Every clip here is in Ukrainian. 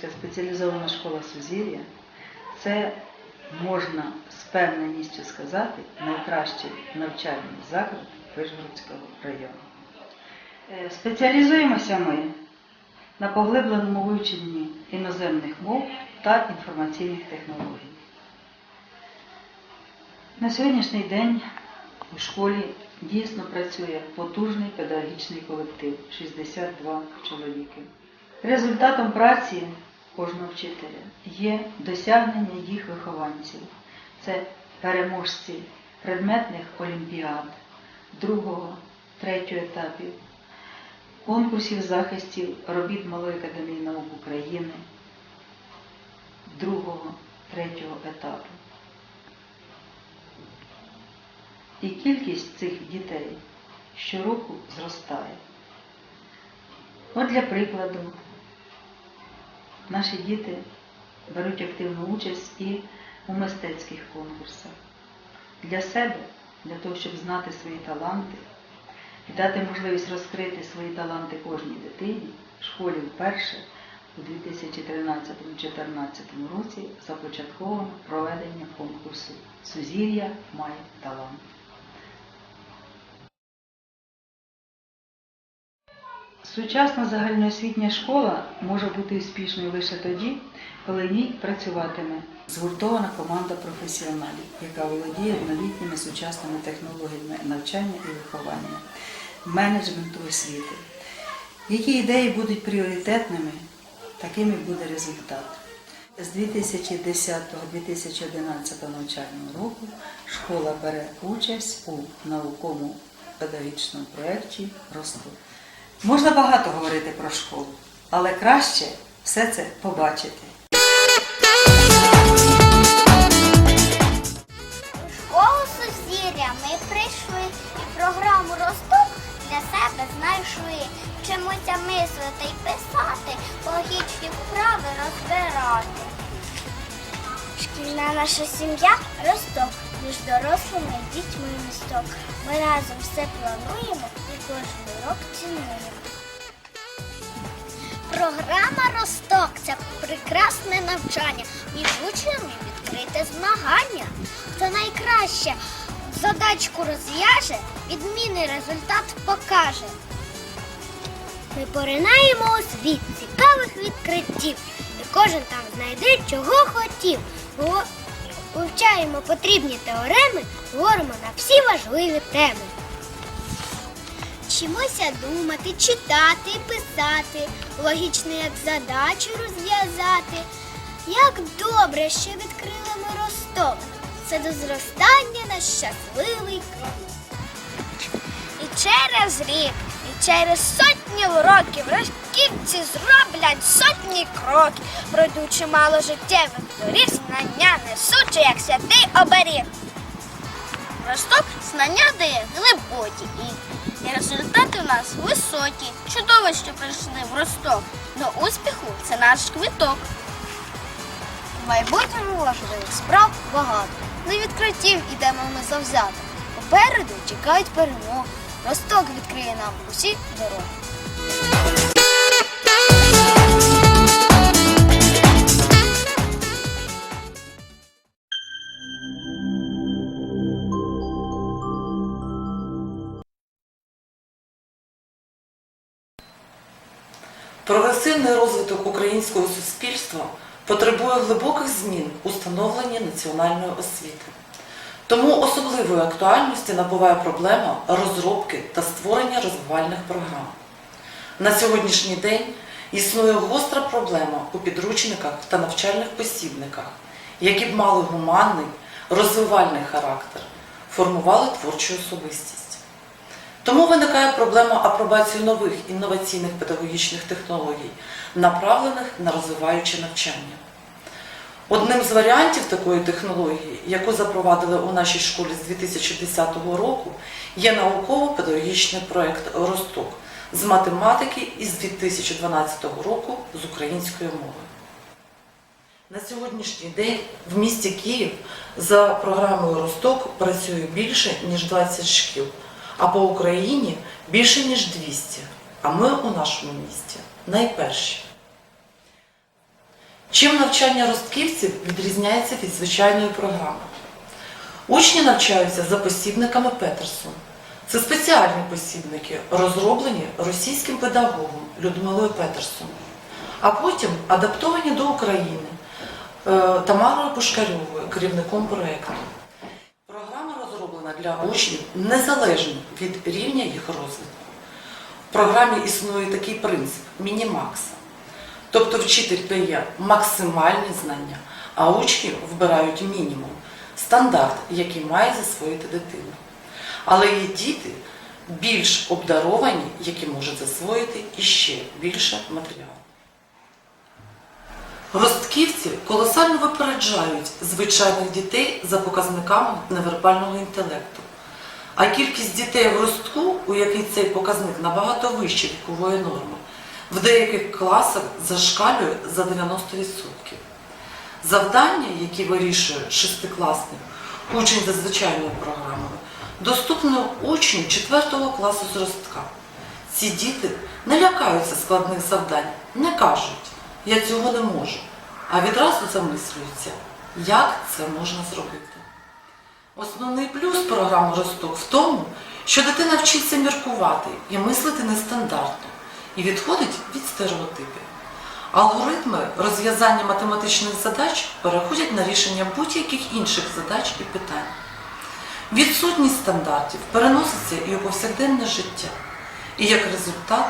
Вижгородська спеціалізована школа Сузір'я це можна з певненістю сказати найкращий навчальний заклад Вижгородського району. Е, Спеціалізуємося ми на поглибленому вивченні іноземних мов та інформаційних технологій. На сьогоднішній день у школі дійсно працює потужний педагогічний колектив 62 чоловіки. Результатом праці кожного вчителя є досягнення їх вихованців. Це переможці предметних олімпіад другого, третього етапів, конкурсів захистів робіт Малої академії наук України другого, третього етапу. І кількість цих дітей щороку зростає. От для прикладу, наші діти беруть активну участь і у мистецьких конкурсах. Для себе, для того, щоб знати свої таланти і дати можливість розкрити свої таланти кожній дитині, в школі вперше у 2013-2014 році започатковано проведення конкурсу Сузір'я має талант. Сучасна загальноосвітня школа може бути успішною лише тоді, коли в ній працюватиме згуртована команда професіоналів, яка володіє новітніми сучасними технологіями навчання і виховання, менеджменту освіти. Які ідеї будуть пріоритетними, таким і буде результат. З 2010-2011 навчального року школа бере участь у науковому педагогічному проєкті Росту. Можна багато говорити про школу, але краще все це побачити. Школу Сузір'я ми прийшли і програму Росток для себе знайшли. Вчимося мислити і писати, логічні вправи розбирати. Шкільна наша сім'я Росток. Між дорослими і дітьми місток. Ми разом все плануємо кожен урок цінуємо. Програма Росток це прекрасне навчання. Між учнями відкрите змагання. Хто найкраще задачку розв'яже, відмінний результат покаже. Ми поринаємо у світ цікавих відкриттів, і кожен там знайде, чого хотів. Вивчаємо потрібні теореми, говоримо на всі важливі теми. Вчимося думати, читати, писати, логічно як задачу розв'язати. Як добре, що відкрили ми росток. Це до зростання наш щасливий крок. І через рік, і через сотні років рожківці зроблять сотні кроків, пройдуть чимало життєвих доріг, знання несучи, як святий оберіг. Росток знання дає глибокі і, результати у нас високі. Чудово, що прийшли в Росток. До успіху це наш квиток. В майбутньому важливих справ багато. На відкриттів ідемо ми завзято. Попереду чекають перемоги. Росток відкриє нам усі дороги. Прогресивний розвиток українського суспільства потребує глибоких змін у становленні національної освіти. Тому особливої актуальності набуває проблема розробки та створення розвивальних програм. На сьогоднішній день існує гостра проблема у підручниках та навчальних посібниках, які б мали гуманний, розвивальний характер, формували творчу особистість. Тому виникає проблема апробації нових інноваційних педагогічних технологій, направлених на розвиваюче навчання. Одним з варіантів такої технології, яку запровадили у нашій школі з 2010 року, є науково-педагогічний проєкт Росток з математики із 2012 року з української мови. На сьогоднішній день в місті Київ за програмою Росток працює більше ніж 20 шкіл, а по Україні більше ніж 200. А ми у нашому місті найперші. Чим навчання ростківців відрізняється від звичайної програми? Учні навчаються за посібниками Петерсон. Це спеціальні посібники, розроблені російським педагогом Людмилою Петерсон, а потім адаптовані до України е, Тамарою Пушкарьовою, керівником проєкту. Для учнів незалежно від рівня їх розвитку. В програмі існує такий принцип мінімакса. Тобто вчитель дає максимальні знання, а учні вбирають мінімум, стандарт, який має засвоїти дитина. Але є діти більш обдаровані, які можуть засвоїти іще більше матеріалу. Ростківці колосально випереджають звичайних дітей за показниками невербального інтелекту. А кількість дітей в ростку, у якій цей показник набагато вищий вікової норми, в деяких класах зашкалює за 90%. Завдання, які вирішує шестикласник, учень за звичайною програмою, доступне учню 4 класу зростка. Ці діти не лякаються складних завдань, не кажуть, я цього не можу, а відразу замислюються, як це можна зробити. Основний плюс програми Росток в тому, що дитина вчиться міркувати і мислити нестандартно і відходить від стереотипів. Алгоритми розв'язання математичних задач переходять на рішення будь-яких інших задач і питань. Відсутність стандартів переноситься і у повсякденне життя. І як результат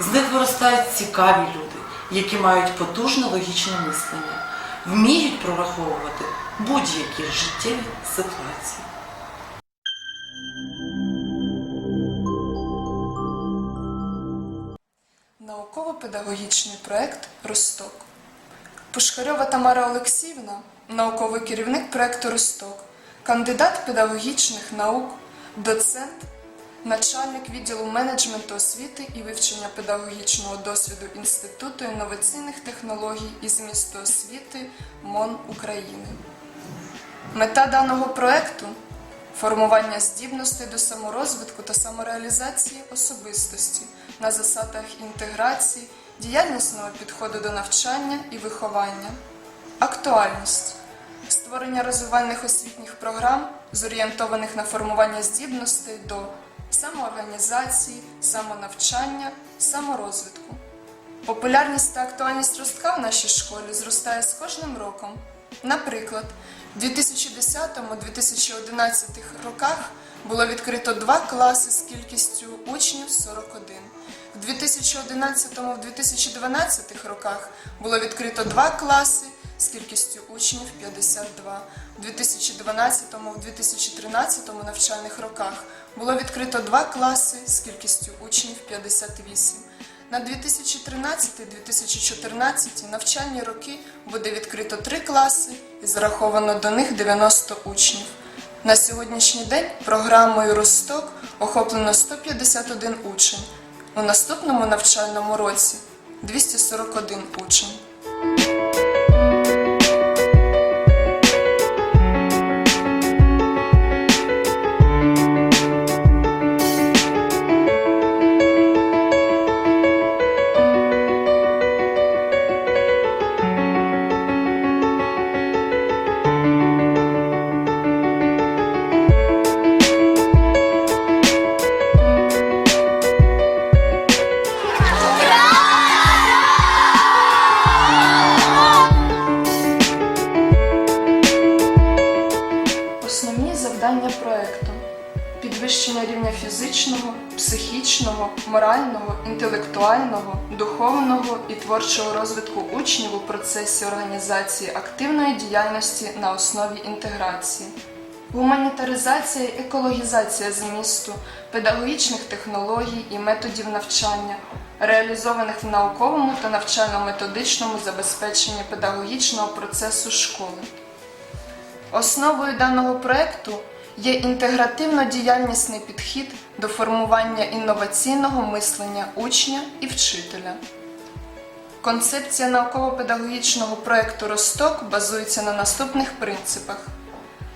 з них виростають цікаві люди, які мають потужне логічне мислення, вміють прораховувати будь-які життєві ситуації. Науково-педагогічний проект Росток. Пушкарьова Тамара Олексіївна, науковий керівник проекту Росток, кандидат педагогічних наук, доцент, начальник відділу менеджменту освіти і вивчення педагогічного досвіду Інституту інноваційних технологій і змісту освіти МОН України. Мета даного проекту формування здібностей до саморозвитку та самореалізації особистості на засадах інтеграції, діяльнісного підходу до навчання і виховання, актуальність, створення розвивальних освітніх програм, зорієнтованих на формування здібностей до самоорганізації, самонавчання, саморозвитку. Популярність та актуальність ростка в нашій школі зростає з кожним роком. Наприклад, в 2010-2011 роках було відкрито два класи з кількістю учнів 41. В 2011-2012 роках було відкрито два класи з кількістю учнів 52. У 2012-2013 навчальних роках було відкрито два класи з кількістю учнів 58. На 2013-2014 навчальні роки буде відкрито три класи і зараховано до них 90 учнів. На сьогоднішній день програмою Росток охоплено 151 учень. У наступному навчальному році 241 учень. Інтелектуального, духовного і творчого розвитку учнів у процесі організації активної діяльності на основі інтеграції, гуманітаризація і екологізація змісту, педагогічних технологій і методів навчання, реалізованих в науковому та навчально-методичному забезпеченні педагогічного процесу школи. Основою даного проекту є інтегративно-діяльнісний підхід до формування інноваційного мислення учня і вчителя. Концепція науково-педагогічного проекту Росток базується на наступних принципах: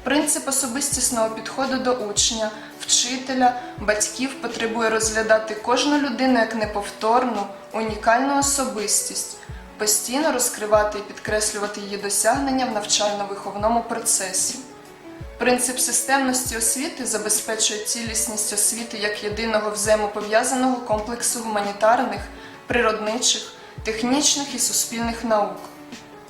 принцип особистісного підходу до учня, вчителя, батьків потребує розглядати кожну людину як неповторну, унікальну особистість, постійно розкривати і підкреслювати її досягнення в навчально-виховному процесі. Принцип системності освіти забезпечує цілісність освіти як єдиного взаємопов'язаного комплексу гуманітарних, природничих, технічних і суспільних наук.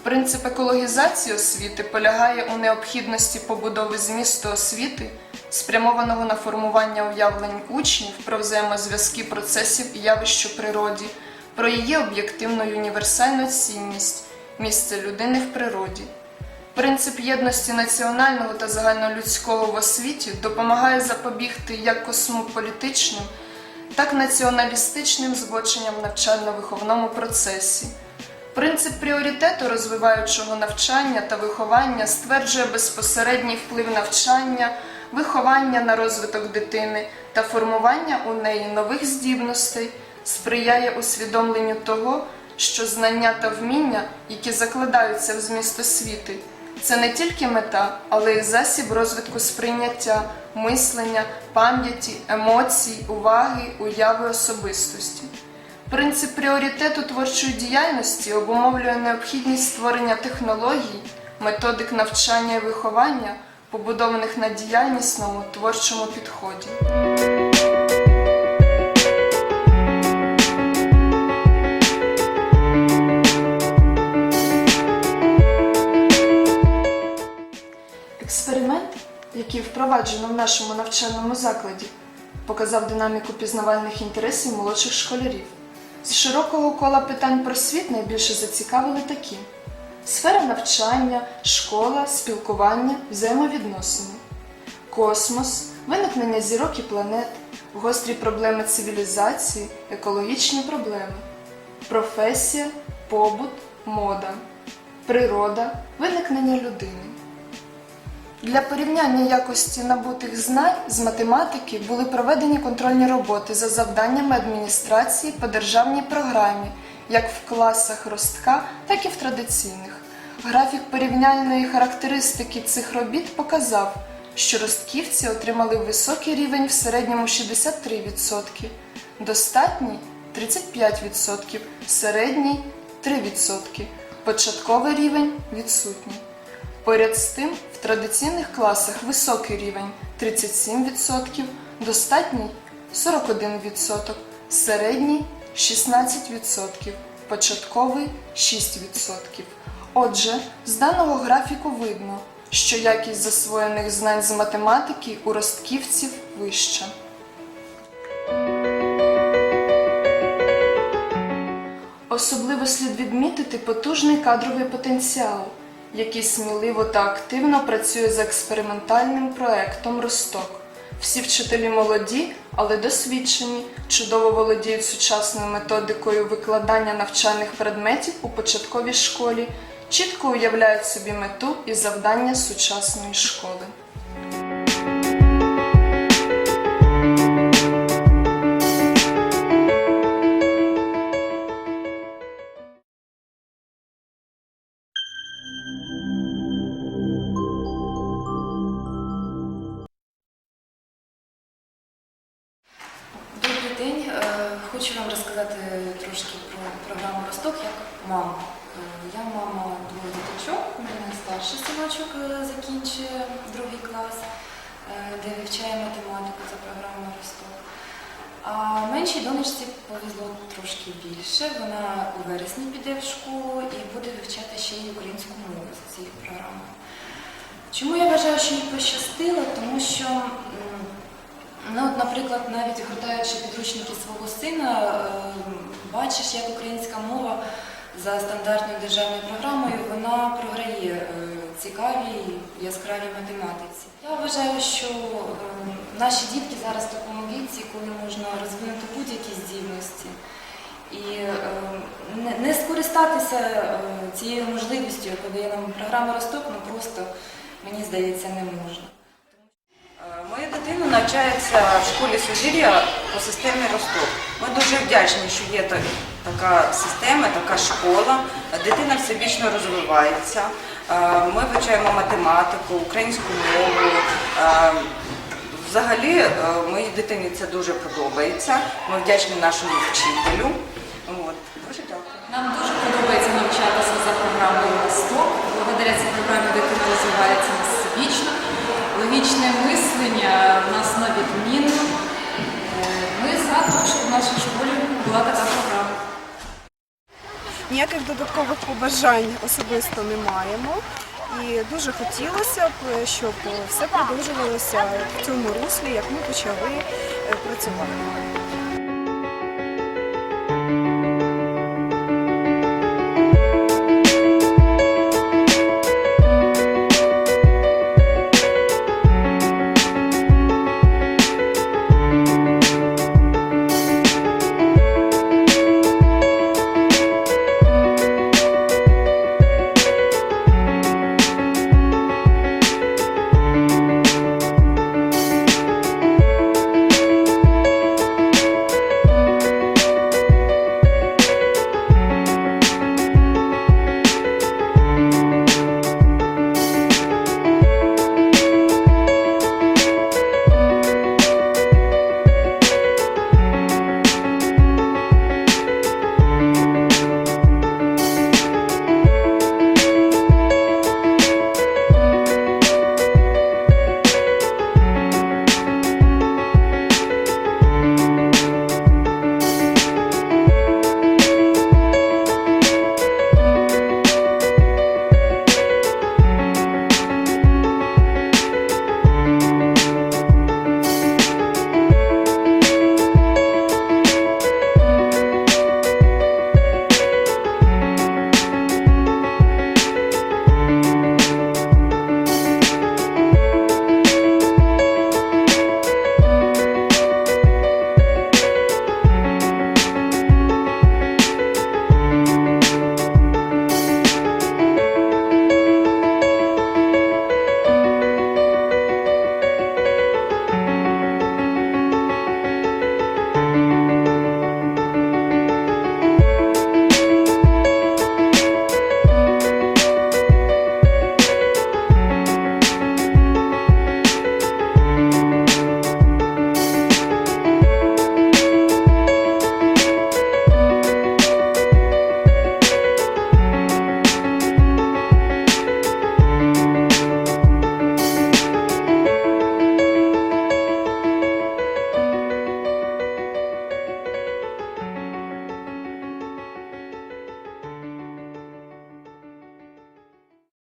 Принцип екологізації освіти полягає у необхідності побудови змісту освіти, спрямованого на формування уявлень учнів про взаємозв'язки процесів і явищ у природі, про її об'єктивну і універсальну цінність, місце людини в природі. Принцип єдності національного та загальнолюдського в освіті допомагає запобігти як космополітичним, так націоналістичним збоченням в навчально-виховному процесі. Принцип пріоритету розвиваючого навчання та виховання стверджує безпосередній вплив навчання, виховання на розвиток дитини та формування у неї нових здібностей, сприяє усвідомленню того, що знання та вміння, які закладаються в зміст освіти, це не тільки мета, але й засіб розвитку сприйняття, мислення, пам'яті, емоцій, уваги, уяви особистості. Принцип пріоритету творчої діяльності обумовлює необхідність створення технологій, методик навчання і виховання, побудованих на діяльнісному творчому підході. Впроваджено в нашому навчальному закладі, показав динаміку пізнавальних інтересів молодших школярів. З широкого кола питань про світ найбільше зацікавили такі: сфера навчання, школа, спілкування, взаємовідносини, космос, виникнення зірок і планет, гострі проблеми цивілізації, екологічні проблеми, професія, побут, мода, природа, виникнення людини. Для порівняння якості набутих знань з математики були проведені контрольні роботи за завданнями адміністрації по державній програмі, як в класах ростка, так і в традиційних. Графік порівняльної характеристики цих робіт показав, що ростківці отримали високий рівень в середньому 63%, достатній 35%, середній 3%, початковий рівень відсутній. Поряд з тим, в традиційних класах високий рівень 37%, достатній 41%, середній 16%, початковий 6%. Отже, з даного графіку видно, що якість засвоєних знань з математики у ростківців вища. Особливо слід відмітити потужний кадровий потенціал, який сміливо та активно працює за експериментальним проектом Росток. Всі вчителі молоді, але досвідчені, чудово володіють сучасною методикою викладання навчальних предметів у початковій школі, чітко уявляють собі мету і завдання сучасної школи. Хочу вам розказати трошки про програму Росток як мама. Я мама двох діточок. У мене старший синочок е, закінчує другий клас, е, де вивчає математику за програмою Росток. А меншій донечці повезло трошки більше. Вона у вересні піде в школу і буде вивчати ще й українську мову за цією програмою. Чому я вважаю, що їй пощастило? Тому що Ну, от, наприклад, навіть гортаючи підручники свого сина, е, бачиш, як українська мова за стандартною державною програмою вона програє е, цікавій яскравій математиці. Я вважаю, що е, наші дітки зараз в такому віці, коли можна розвинути будь-які здібності. І е, не, скористатися е, цією можливістю, яку дає нам програма Росток, ну просто мені здається не можна. Моя дитина навчається в школі Сузір'я по системі Росток. Ми дуже вдячні, що є так- така система, така школа. Дитина всебічно розвивається. Ми вивчаємо математику, українську мову. Взагалі, е, моїй дитині це дуже подобається. Ми вдячні нашому вчителю. От. Дуже дякую. Нам дуже подобається навчатися за програмою Восток. Благодаря цій програмі дитина розвивається всебічно. Логічне мислення в нас на відмінно. Е, Ми за те, щоб в нашій школі була така програма. Ніяких додаткових побажань особисто не маємо. І дуже хотілося б, щоб все продовжувалося в цьому руслі, як ми почали е, працювати.